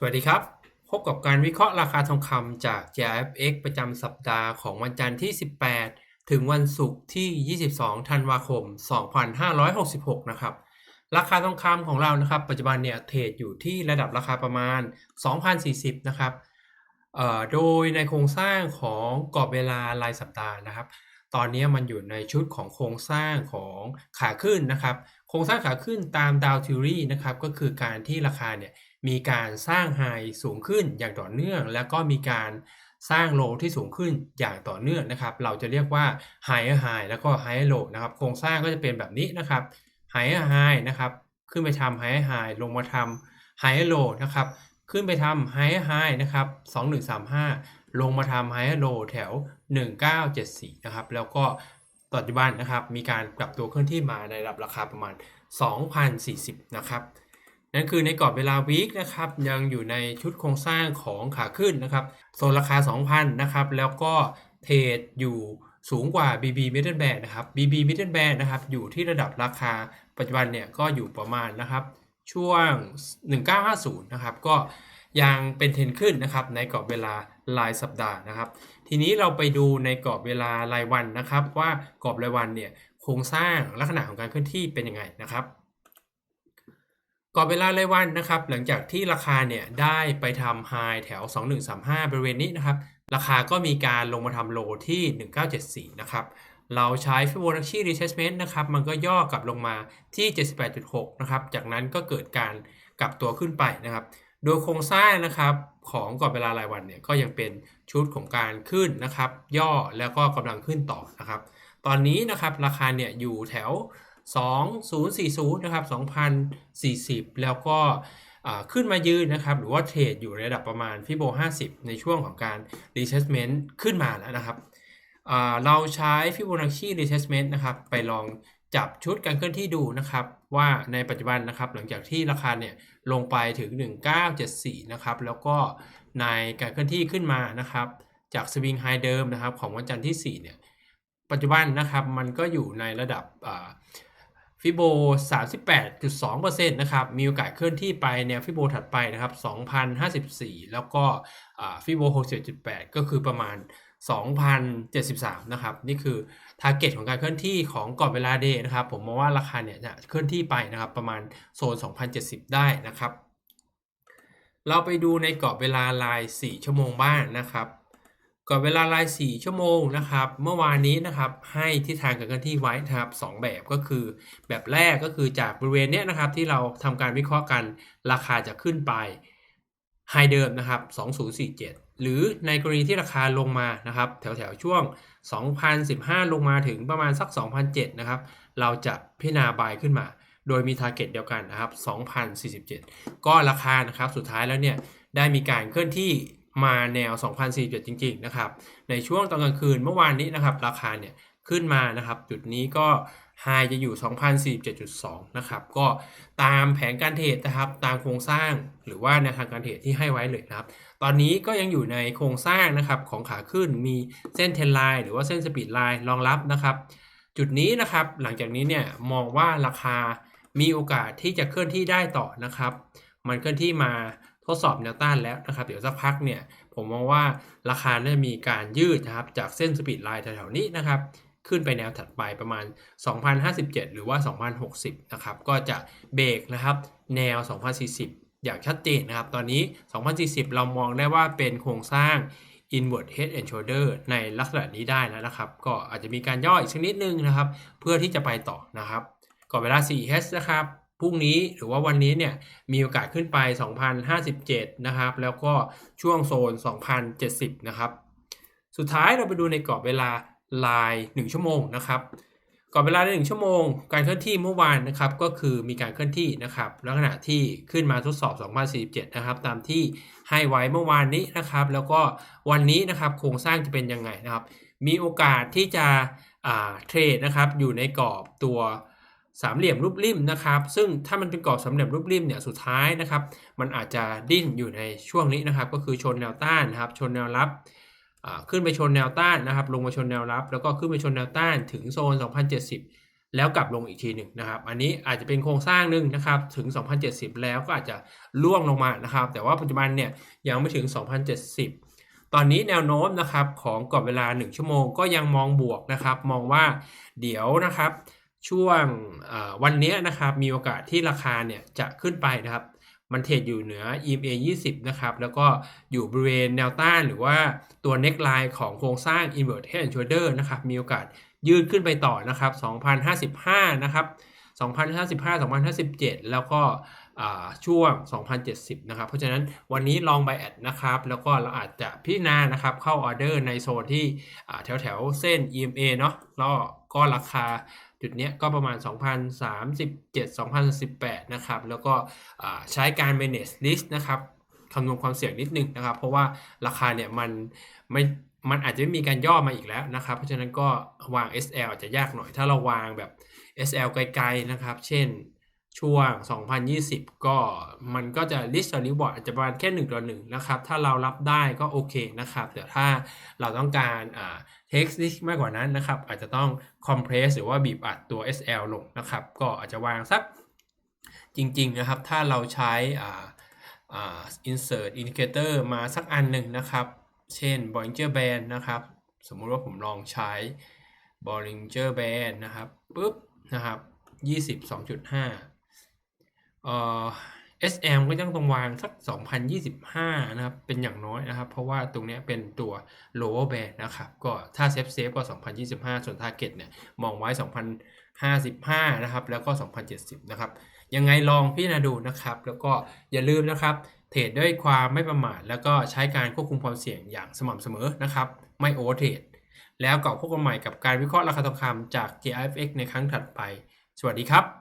สวัสดีครับ พบกับการวิเคราะห์ราคาทองคำจาก JFX ประจำสัปดาห์ของวันจันทร์ที่ 18 ถึงวันศุกร์ที่ 22 ธันวาคม 2566 นะครับ ราคาทองคำของเรานะครับ ปัจจุบันเนี่ยเทรดอยู่ที่ระดับราคาประมาณ 2,040 นะครับโดยในโครงสร้างของกรอบเวลารายสัปดาห์นะครับ ตอนนี้มันอยู่ในชุดของโครงสร้างของขาขึ้นนะครับ โครงสร้างขาขึ้นตามดาวทิวรีนะครับก็คือการที่ราคาเนี่ยมีการสร้างไฮสูงขึ้นอย่างต่อเนื่อง แล้วก็มีการสร้างโลที่สูงขึ้นอย่างต่อเนื่องนะครับ เราจะเรียกว่า higher high แล้วก็ higher low นะครับ โครงสร้างก็จะเป็นแบบนี้นะครับ higher high นะครับ ขึ้นไปทำ higher high ลงมาทำ higher low นะครับ ขึ้นไปทำ higher high นะครับ2135 ลงมาทำ higher low แถว 1974 นะครับ แล้วก็ ปัจจุบันนะครับมีการกลับตัวเคลื่อนที่มาในระดับราคาประมาณ 2,040 นะครับ นั่นคือในกรอบเวลาวีคนะครับยังอยู่ในชุดโครงสร้างของขาขึ้นนะครับโซนราคา 2,000 นะครับ แล้วก็เทรดอยู่สูงกว่า BB Middle Band นะครับ BB Middle Band นะครับอยู่ที่ระดับราคาปัจจุบันเนี่ยก็อยู่ประมาณนะครับช่วง 1950 นะครับก็ ยังเป็นเทรนขึ้นนะครับในกรอบเวลารายสัปดาห์นะครับ ทีนี้เราไปดูในกรอบเวลารายวันนะครับ ว่ากรอบรายวันเนี่ยโครงสร้างลักษณะของการเคลื่อนที่เป็นยังไงนะครับกรอบเวลารายวันนะครับ หลังจากที่ราคาเนี่ยได้ไปทำไฮแถว 2135 บริเวณนี้นะครับ ราคาก็มีการลงมาทำโลที่ 1974 นะครับเราใช้ Fibonacci retracement นะครับ มันก็ย่อกลับลงมาที่ 78.6 นะครับ จากนั้นก็เกิดการกลับตัวขึ้นไปนะครับ โดยโครงสร้างนะครับของกรอบเวลารายวันเนี่ยก็ยังเป็นชุดของการขึ้นนะครับ ย่อแล้วก็กำลังขึ้นต่อนะครับ ตอนนี้นะครับราคาเนี่ยอยู่แถว 2040นะครับ2040 แล้วก็ขึ้นมายืนนะครับ หรือว่าเทรดอยู่ในระดับประมาณฟิโบ50 ในช่วงของการ retracement ขึ้นมาแล้วนะครับเราใช้ Fibonacci retracement นะครับ ไปลอง จับชุดการเคลื่อนที่ดูนะครับ ว่าในปัจจุบันนะครับ หลังจากที่ราคาเนี่ยลงไปถึง 1974 นะครับ แล้วก็ในการเคลื่อนที่ขึ้นมานะครับ จากสวิงไฮเดิมนะครับ ของวันจันทร์ที่ 4 เนี่ยปัจจุบันนะครับมันก็อยู่ในระดับฟิโบ 38.2%นะครับ มีโอกาสเคลื่อนที่ไปแนวฟิโบถัดไปนะครับ 2,054 แล้วก็ฟิโบ 67.8 ก็คือประมาณ 2,073 นะครับ นี่คือทาร์เก็ตของการเคลื่อนที่ของกรอบเวลาเดย์นะครับ ผมมองว่าราคาเนี่ยจะเคลื่อนที่ไปนะครับ ประมาณโซน 2,070 ได้นะครับ เราไปดูในกรอบเวลาราย 4 ชั่วโมงบ้างนะครับกรอบเวลาราย 4 ชั่วโมงนะครับ เมื่อวานนี้นะครับให้ทิศทางการเคลื่อนที่ไว้นะครับ2แบบก็คือ แบบแรกก็คือจากบริเวณเนี้ยนะครับที่เราทำการวิเคราะห์กันราคาจะขึ้นไป ไฮเดิมนะครับ 2047 หรือในกรณีที่ราคาลงมานะครับ แถวแถวช่วง 2015 ลงมาถึงประมาณสัก 2007 นะครับ เราจะพิจารณาบายขึ้นมา โดยมีทาร์เก็ตเดียวกันนะครับ 2047 ก็ราคานะครับสุดท้ายแล้วเนี่ยได้มีการเคลื่อนที่มาแนว 2047 จริง ๆ นะครับ ในช่วงตอนกลางคืนเมื่อวานนี้นะครับ ราคาเนี่ยขึ้นมานะครับ จุดนี้ก็ ไฮจะอยู่ 2047.2 นะครับ ก็ตามแผนการเทรดนะครับ ตามโครงสร้างหรือว่าแนวทางการเทรดที่ให้ไว้เลยนะครับ ตอนนี้ก็ยังอยู่ในโครงสร้างนะครับของขาขึ้น มีเส้นเทนไลน์หรือว่าเส้นสปีดไลน์รองรับนะครับ จุดนี้นะครับ หลังจากนี้เนี่ยมองว่าราคามีโอกาสที่จะเคลื่อนที่ได้ต่อนะครับ มันเคลื่อนที่มาทดสอบแนวต้านแล้วนะครับ เดี๋ยวสักพักเนี่ย ผมมองว่าราคาได้มีการยืดนะครับ จากเส้นสปีดไลน์แถวๆนี้นะครับ ขึ้นไปแนวถัดไปประมาณ 2,057 หรือว่า 2,060 นะครับ ก็จะเบรกนะครับแนว 2,040 อย่างชัดเจนนะครับ ตอนนี้ 2,040 เรามองได้ว่าเป็นโครงสร้าง inward head and shoulder ในลักษณะนี้ได้แล้วนะครับ ก็อาจจะมีการย่ออีกสักนิดนึงนะครับ เพื่อที่จะไปต่อนะครับ ก่อนเวลา 4H นะครับพรุ่งนี้หรือว่าวันนี้เนี่ยมีโอกาสขึ้นไป 2,057 นะครับ แล้วก็ช่วงโซน 2,070 นะครับ สุดท้ายเราไปดูในกรอบเวลา ลาย1ชั่วโมงนะครับกรอบเวลาใน1ชั่วโมง การเคลื่อนที่เมื่อวานนะครับก็คือมีการเคลื่อนที่นะครับลักษณะที่ขึ้นมาทดสอบ 2047 นะครับ ตามที่ให้ไว้เมื่อวานนี้นะครับ แล้วก็วันนี้นะครับโครงสร้างจะเป็นยังไงนะครับ มีโอกาสที่จะเทรดนะครับอยู่ในกรอบตัวสามเหลี่ยมรูปริมนะครับ ซึ่งถ้ามันเป็นกรอบสามเหลี่ยมรูปริมเนี่ยสุดท้ายนะครับ มันอาจจะดิ้นอยู่ในช่วงนี้นะครับ ก็คือชนแนวต้านนะครับ ชนแนวรับ ขึ้นไปชนแนวต้านนะครับ ลงมาชนแนวรับ แล้วก็ขึ้นไปชนแนวต้านถึงโซน 2070 แล้วกลับลงอีกทีหนึ่งนะครับ อันนี้อาจจะเป็นโครงสร้างหนึ่งนะครับถึง 2070 แล้วก็อาจจะล่วงลงมานะครับ แต่ว่าปัจจุบันเนี่ยยังไม่ถึง 2070 ตอนนี้แนวโน้มนะครับของกรอบเวลา 1 ชั่วโมงก็ยังมองบวกนะครับ มองว่าเดี๋ยวนะครับช่วงวันนี้นะครับมีโอกาสที่ราคาเนี่ยจะขึ้นไปนะครับ มันเทรดอยู่เหนือ EMA 20 นะครับ แล้วก็อยู่บริเวณแนวต้านหรือว่าตัว neckline ของโครงสร้าง invert head and shoulder นะครับ มีโอกาสยืดขึ้นไปต่อนะครับ 2055 นะครับ 2055 2057 แล้วก็ช่วง 2070 นะครับ เพราะฉะนั้นวันนี้ลองไบแอดนะครับ แล้วก็เราอาจจะพิจารณานะครับ เข้าออเดอร์ในโซนที่แถวแถวเส้น EMA เนาะแล้วก็ราคาจุดนี้ก็ประมาณ 2037 2018 นะครับ แล้วก็ใช้การ manage risk นะครับคำนวณความเสี่ยงนิดนึงนะครับ เพราะว่าราคาเนี่ยมันไม่ มันอาจจะไม่มีการย่อมาอีกแล้วนะครับ เพราะฉะนั้นก็วาง SL อาจจะยากหน่อย ถ้าเราวางแบบ SL ไกลๆนะครับ เช่นช่วง 2020 ก็มันก็จะ risk to reward อาจจะประมาณแค่1ต่อ1นะครับ ถ้าเรารับได้ก็โอเคนะครับ แต่ถ้าเราต้องการอ่า take risk มากกว่านั้นนะครับ อาจจะต้อง compress หรือว่าบีบอัดตัว SL ลงนะครับ ก็อาจจะวางสักจริง ๆ นะครับ ถ้าเราใช้อ่าอ่า insert indicator มาสักอันหนึ่งนะครับ เช่น Bollinger Band นะครับ สมมุติว่าผมลองใช้ Bollinger Band นะครับปุ๊บนะครับ22.5เอ่อ SM ก็ต้องต้องวางสัก 2025 นะครับ เป็นอย่างน้อยนะครับ เพราะว่าตรงนี้เป็นตัว lower band นะครับ ก็ถ้าเซฟเซฟก็ 2025 ส่วน target เนี่ย มองไว้ 2055 นะครับ แล้วก็ 2070 นะครับ ยังไงลองพิจารณาดูนะครับ แล้วก็อย่าลืมนะครับ เทรดด้วยความไม่ประมาทแล้วก็ใช้การควบคุมความเสี่ยงอย่างสม่ำเสมอนะครับ ไม่โอเวอร์เทรดแล้วกลับพบกันใหม่กับการวิเคราะห์ราคาทองคำจาก JFX ในครั้งถัดไป สวัสดีครับ